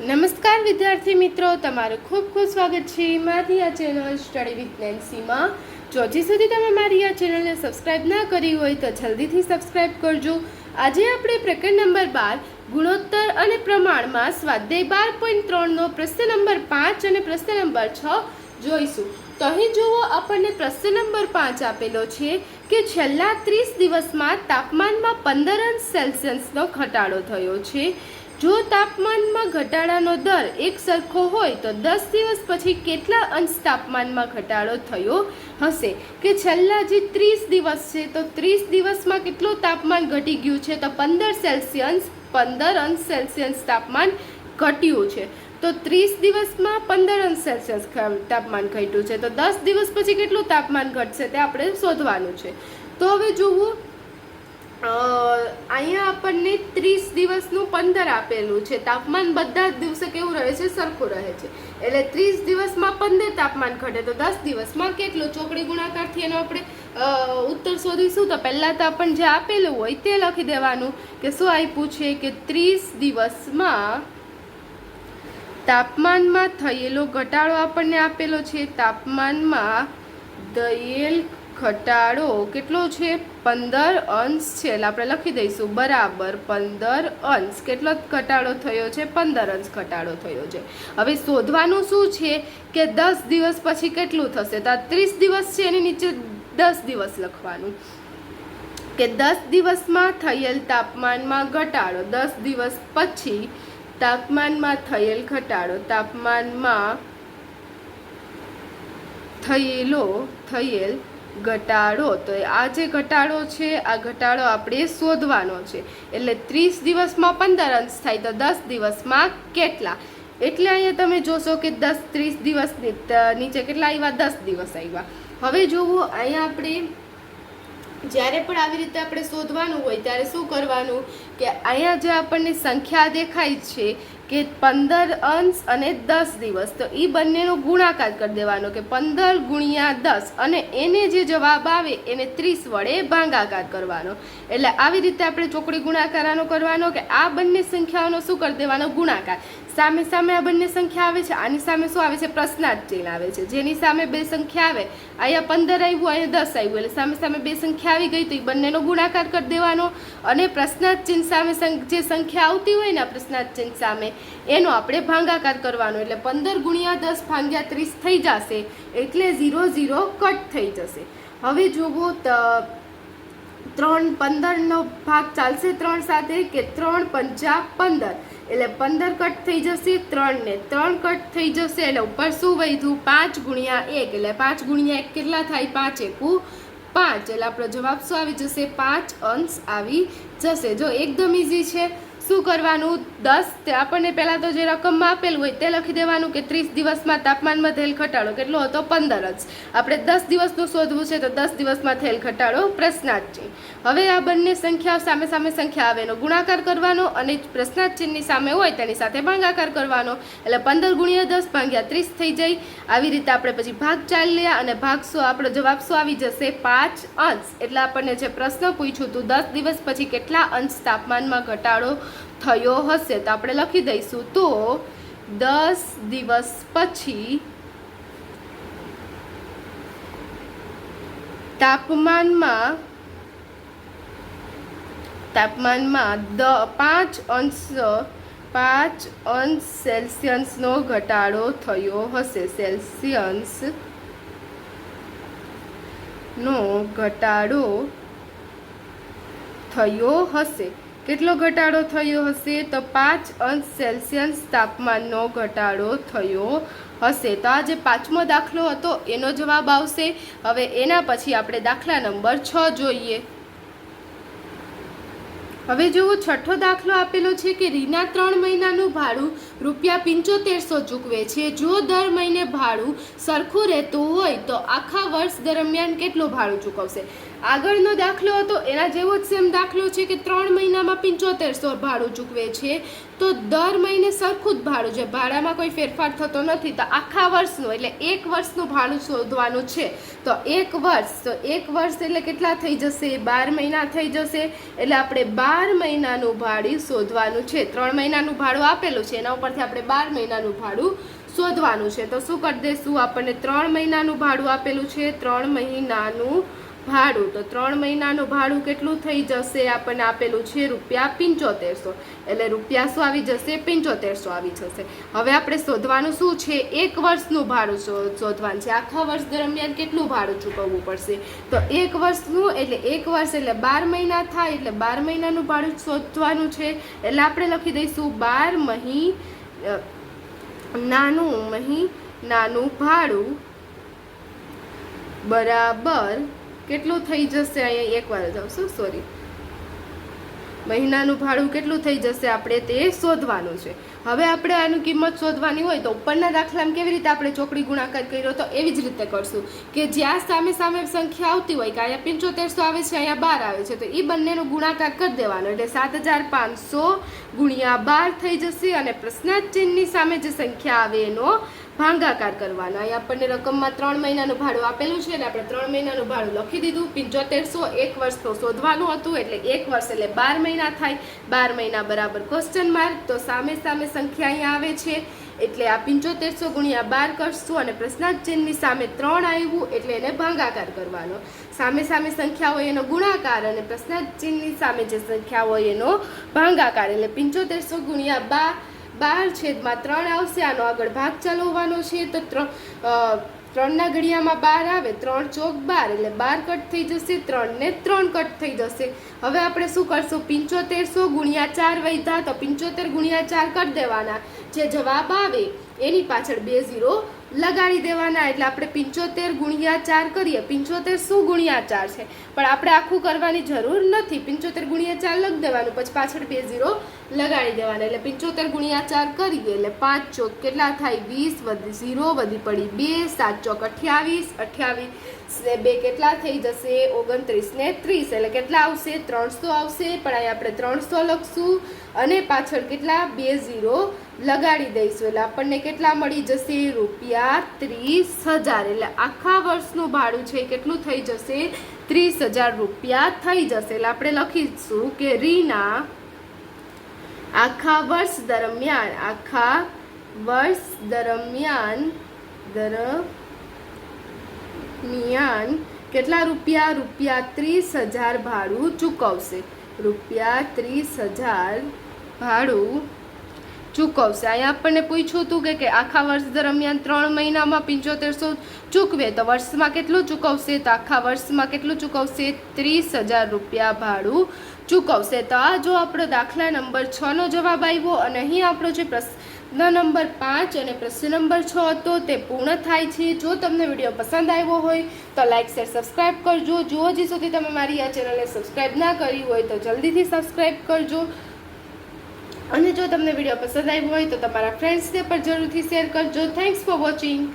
નમસ્કાર વિદ્યાર્થી મિત્રો, તમારું ખૂબ ખૂબ સ્વાગત છે મારી આ ચેનલ સ્ટડી વિથ નેન્સીમાં જો હજી સુધી તમે મારી આ ચેનલને સબસ્ક્રાઇબ ના કરી હોય તો જલ્દીથી સબસ્ક્રાઇબ કરજો. આજે આપણે પ્રકરણ નંબર બાર, ગુણોત્તર અને પ્રમાણમાં સ્વાધ્યાય બાર પોઈન્ટ ત્રણનો પ્રશ્ન નંબર પાંચ અને પ્રશ્ન નંબર છ જોઈશું. તો અહીં જુઓ, આપણને પ્રશ્ન નંબર પાંચ આપેલો છે કે છેલ્લા ત્રીસ દિવસમાં તાપમાનમાં પંદર અંશ સેલ્સિયસનો ઘટાડો થયો છે. જો તાપમાનમાં ઘટાડાનો દર એક સરખો હોય તો દસ દિવસ પછી કેટલા અંશ તાપમાનમાં ઘટાડો થયો હશે? કે છેલ્લા જે ત્રીસ દિવસ છે, તો ત્રીસ દિવસમાં કેટલું તાપમાન ઘટી ગયું છે? તો પંદર સેલ્સિયસ પંદર અંશ સેલ્સિયસ તાપમાન ઘટ્યું છે. તો ત્રીસ દિવસમાં પંદર અંશ સેલ્સિયસ તાપમાન ઘટ્યું છે. તો દસ દિવસ પછી કેટલું તાપમાન ઘટશે તે આપણે શોધવાનું છે. તો હવે જોવું અહીંયા આપણને ત્રીસ દિવસનું પંદર આપેલું છે. તાપમાન બધા જ દિવસે કેવું રહે છે? સરખું રહે છે. એટલે ત્રીસ દિવસમાં પંદર તાપમાન ઘટે. તો દસ દિવસમાં કેટલું? ચોકડી ગુણાકારથી એનો આપણે ઉત્તર શોધીશું. તો પહેલાં તો આપણને જે આપેલું હોય તે લખી દેવાનું કે શું આપ્યું છે કે ત્રીસ દિવસમાં તાપમાનમાં થયેલો ઘટાડો આપણને આપેલો છે. તાપમાનમાં થયેલ ઘટાડો કેટલો છે? પંદર અંશ છે એટલે આપણે લખી દઈશું. બરાબર, પંદર અંશ. કેટલો ઘટાડો થયો છે? પંદર અંશ ઘટાડો થયો છે. હવે શોધવાનું શું છે કે દસ દિવસ પછી કેટલું થશે? તો ત્રીસ દિવસ છે, એની નીચે દસ દિવસ લખવાનું. કે દસ દિવસમાં થયેલ તાપમાનમાં ઘટાડો. દસ દિવસ પછી તાપમાનમાં થયેલ ઘટાડો. તાપમાનમાં થયેલો, થયેલ ઘટાડો. તો આ જે ઘટાડો છે, આ ઘટાડો આપણે શોધવાનો છે. એટલે ત્રીસ દિવસમાં પંદર અંશ થાય તો દસ દિવસમાં કેટલા? એટલે અહીંયા તમે જોશો કે દસ ત્રીસ દિવસ નીચે કેટલા આવ્યા? દસ દિવસ આવ્યા. હવે જોવું, અહીંયા આપણે જ્યારે પણ આવી રીતે આપણે શોધવાનું હોય ત્યારે શું કરવાનું? કે અહીંયા જે આપણને સંખ્યા દેખાય છે કે પંદર અંશ અને દસ દિવસ. તો એ બંનેનો ગુણાકાર કરી દેવાનો કે પંદર ગુણ્યા દસ અને એને જે જવાબ આવે એને ત્રીસ વડે ભાંગાકાર કરવાનો. એટલે આવી રીતે આપણે ચોકડી ગુણાકારાનો કરવાનો કે આ બંને સંખ્યાઓનો શું કરી દેવાનો? ગુણાકાર. સામે સામે આ બંને સંખ્યા આવે છે, આની સામે શું આવે છે? પ્રશ્નાર્થ ચિહ્ન આવે છે. જેની સામે બે સંખ્યા આવે, અહીંયા પંદર આવ્યું, અહીંયા દસ આવ્યું. એટલે સામે સામે બે સંખ્યા આવી ગઈ, તો એ બંનેનો ગુણાકાર કરી દેવાનો. અને પ્રશ્નાર્થ ચિહ્ન સામે જે સંખ્યા આવતી હોય ને પ્રશ્નાર્થ ચિહ્ન સામે, એનો આપણે ભાંગાકાર કરવાનો. એટલે પંદર ગુણ્યા દસ ભાંગ્યા ત્રીસ થઈ જશે, એટલે ઝીરો ઝીરો કટ થઈ જશે. હવે જોવો તો ત્રણ પંદરનો ભાગ ચાલશે. ત્રણ સાથે કે ત્રણ પંચા પંદર. એટલે પંદર કટ થઈ જશે ત્રણ ને ત્રણ કટ થઈ જશે. એટલે ઉપર શું વધ્યું? પાંચ ગુણ્યા એક. એટલે પાંચ ગુણ્યા એક કેટલા થાય? પાંચ એકુ પાંચ. એટલે આપણો જવાબ શું આવી જશે? પાંચ અંશ આવી જશે. જો એકદમ ઇઝી છે શું કરવાનું? દસ? આપણને પહેલાં તો જે રકમમાં આપેલું હોય તે લખી દેવાનું કે ત્રીસ દિવસમાં તાપમાનમાં થયેલ ઘટાડો કેટલો હતો? પંદર જ. આપણે દસ દિવસનું શોધવું છે તો દસ દિવસમાં થયેલ ઘટાડો પ્રશ્નાર્થ. ચિહ્ન હવે આ બંને સંખ્યાઓ સામે સામે સંખ્યા આવે એનો ગુણાકાર કરવાનો અને પ્રશ્નાર્થ ચિહ્નની સામે હોય તેની સાથે ભાગાકાર કરવાનો. એટલે પંદર ગુણ્યા દસ ભાગ્યા ત્રીસ થઈ જાય. આવી રીતે આપણે પછી ભાગ ચાલ્યા અને ભાગ શું? આપણો જવાબ શું આવી જશે? પાંચ અંશ. એટલે આપણને જે પ્રશ્ન પૂછ્યું હતું દસ દિવસ પછી કેટલા અંશ તાપમાનમાં ઘટાડો થયો હશે તો આપણે લખી દઈશું. તો દસ દિવસ પછી તાપમાનમાં તાપમાનમાં દ પાંચ અંશ પાંચ અંશ સેલ્સિયસનો ઘટાડો થયો હશે. સેલ્સિયસ નો ઘટાડો થયો હશે. કેટલો ઘટાડો થયો હશે? તો પાંચ અંશ સેલ્સિયસ તાપમાનનો ઘટાડો થયો હશે. તો આ જે પાંચમો દાખલો હતો, એનો જવાબ આવશે. હવે એના પછી આપણે દાખલા નંબર છ જોઈએ. હવે જુઓ, છઠ્ઠો દાખલો આપેલો છે કે રીના ત્રણ મહિનાનું ભાડું રૂપિયા પંચોતેરસો ચૂકવે છે. જો દર મહિને ભાડું સરખું રહેતું હોય, તો આખા વર્ષ દરમિયાન કેટલું ભાડું ચૂકવશે? આગળનો દાખલો હતો. એના જેવો જ સેમ દાખલો છે કે ત્રણ મહિનામાં પંચોતેરસો ભાડું ચૂકવે છે. તો દર મહિને સરખું જ ભાડું છે. ભાડામાં કોઈ ફેરફાર થતો નથી. તો આખા વર્ષનું, એટલે એક વર્ષનું ભાડું શોધવાનું છે. તો એક વર્ષ, તો એક વર્ષ એટલે કેટલા થઈ જશે? બાર મહિના થઈ જશે. એટલે આપણે બાર મહિનાનું ભાડું શોધવાનું છે. ત્રણ મહિનાનું ભાડું આપેલું છે. એના ઉપરથી આપણે બાર મહિનાનું ભાડું શોધવાનું છે. તો શું કરી દઈશું? આપણને ત્રણ મહિનાનું ભાડું આપેલું છે. ત્રણ મહિનાનું ભાડું. તો ત્રણ મહિનાનું ભાડું કેટલું થઈ જશે? આપણને આપેલું છે રૂપિયા પંચોતેરસો. એટલે રૂપિયા શું આવી જશે? પંચોતેરસો આવી જશે. હવે આપણે શોધવાનું શું છે? એક વર્ષનું ભાડું શોધવાનું છે. આખા વર્ષ દરમિયાન કેટલું ભાડું ચૂકવવું પડશે? તો એક વર્ષનું એટલે એક વર્ષ એટલે બાર મહિના થાય એટલે બાર મહિનાનું ભાડું શોધવાનું છે. એટલે આપણે લખી દઈશું બાર મહી નાનું મહી, નાનું ભાડું બરાબર કેટલું થઈ જશે અહીંયા એકવાર જ આવશું સોરી મહિનાનું ભાડું કેટલું થઈ જશે આપણે તે શોધવાનું છે. હવે આપણે આનું કિંમત શોધવાની હોય તો ઉપરના દાખલામાં કેવી રીતે આપણે ચોકડી ગુણાકાર કર્યો તો એવી જ રીતે કરશું. કે જ્યાં સામે સામે સંખ્યા આવતી હોય કે અહીંયા પંચોતેરસો આવે છે, અહીંયા બાર આવે છે, તો એ બંનેનો ગુણાકાર કરી દેવાનો. એટલે સાત હજાર પાંચસો ગુણ્યા બાર થઈ જશે અને પ્રશ્નાર્થ ચિહ્નની સામે જે સંખ્યા આવે એનો ભાગાકાર કરવાનો. અહીં આપણને રકમમાં ત્રણ મહિનાનું ભાડું આપેલું છે એટલે આપણે ત્રણ મહિનાનું ભાડું લખી દીધું. પંચોતેરસો એક વર્ષ તો શોધવાનું હતું એટલે એક વર્ષ એટલે બાર મહિના થાય. બાર મહિના બરાબર ક્વેશ્ચન માર્ક તો સામે સામે સંખ્યા અહીંયા આવે છે. એટલે આ પંચોતેરસો ગુણ્યા બાર કરશું અને પ્રશ્નાર્થ ચિહ્નની સામે ત્રણ આવ્યું એટલે એને ભાંગાકાર કરવાનો. સામે સામે સંખ્યા હોય એનો ગુણાકાર અને પ્રશ્નાર્થ ચિહ્નની સામે જે સંખ્યા હોય એનો ભાંગાકાર. એટલે પંચોતેરસો ગુણ્યા બાર બાર છેદમાં ત્રણ આવશે. આનો આગળ ભાગ ચલાવવાનો છે તો ત્રણ ત્રણના ઘડિયામાં બાર આવે, ત્રણ ચોક બાર, એટલે બાર કટ થઈ જશે ત્રણ ને ત્રણ કટ થઈ જશે. હવે આપણે શું કરશું? પંચોતેરસો ગુણ્યા ચાર વૈધા તો પંચોતેર ગુણ્યા ચાર કરી દેવાના. જે જવાબ આવે, એની પાછળ બે ઝીરો લગાડી દેવાના એટલે આપણે પિંચોતેર ગુણ્યા ચાર કરીએ. પિંચોતેર શું ગુણ્યા ચાર છે? પણ આપણે આખું કરવાની જરૂર નથી. પંચોતેર ગુણ્યા ચાર લખી દેવાનું, પછી પાછળ બે ઝીરો લગાડી દેવાના. એટલે પિંચોતેર ગુણ્યા ચાર કરીએ એટલે પાંચ ચોક કેટલા થાય? વીસ વધી ઝીરો વધી પડી બે, સાત ચોક અઠ્યાવીસ અઠ્યાવીસ બે કેટલા થઈ જશે? ઓગણત્રીસ ને ત્રીસ. એટલે કેટલા આવશે? ત્રણસો આવશે, પણ અહીં આપણે ત્રણસો લખશું અને પાછળ કેટલા? બે ઝીરો લગાડી દઈશું. એટલે આપણને કેટલા મળી જશે? રૂપિયા ત્રીસ હજાર. એટલે આખા વર્ષનું ભાડું છે કેટલું થઈ જશે? ત્રીસ હજાર રૂપિયા થઈ જશે. એટલે આપણે લખીશું કે રીના આખા વર્ષ દરમિયાન, આખા વર્ષ દરમિયાન દરમિયાન કેટલા રૂપિયા? રૂપિયા ત્રીસ હજાર ભાડું ચૂકવશે. રૂપિયા ત્રીસ હજાર ભાડું ચૂકવશે. અહીંયા આપણને પૂછ્યું હતું કે કે આખા વર્ષ દરમિયાન ત્રણ મહિનામાં પંચોતેરસો ચૂકવે તો વર્ષમાં કેટલું ચૂકવશે? તો આખા વર્ષમાં કેટલું ચૂકવશે? ત્રીસ હજાર રૂપિયા ભાડું ચૂકવશે. તો આ જો આપણો દાખલા નંબર છનો જવાબ આવ્યો અને અહીં આપણો જે પ્રશ્ન નંબર પાંચ અને પ્રશ્ન નંબર છ હતો તે પૂર્ણ થાય છે. જો તમને વીડિયો પસંદ આવ્યો હોય તો લાઇક શેર સબસ્ક્રાઈબ કરજો. જો હજી સુધી તમે મારી આ ચેનલને સબસ્ક્રાઈબ ના કરી હોય તો જલ્દીથી સબસ્ક્રાઈબ કરજો. અને જો તમને વીડિયો પસંદ આવ્યો હોય તો તમારા ફ્રેન્ડ્સને પણ જરૂરથી શેર કરજો. Thanks for watching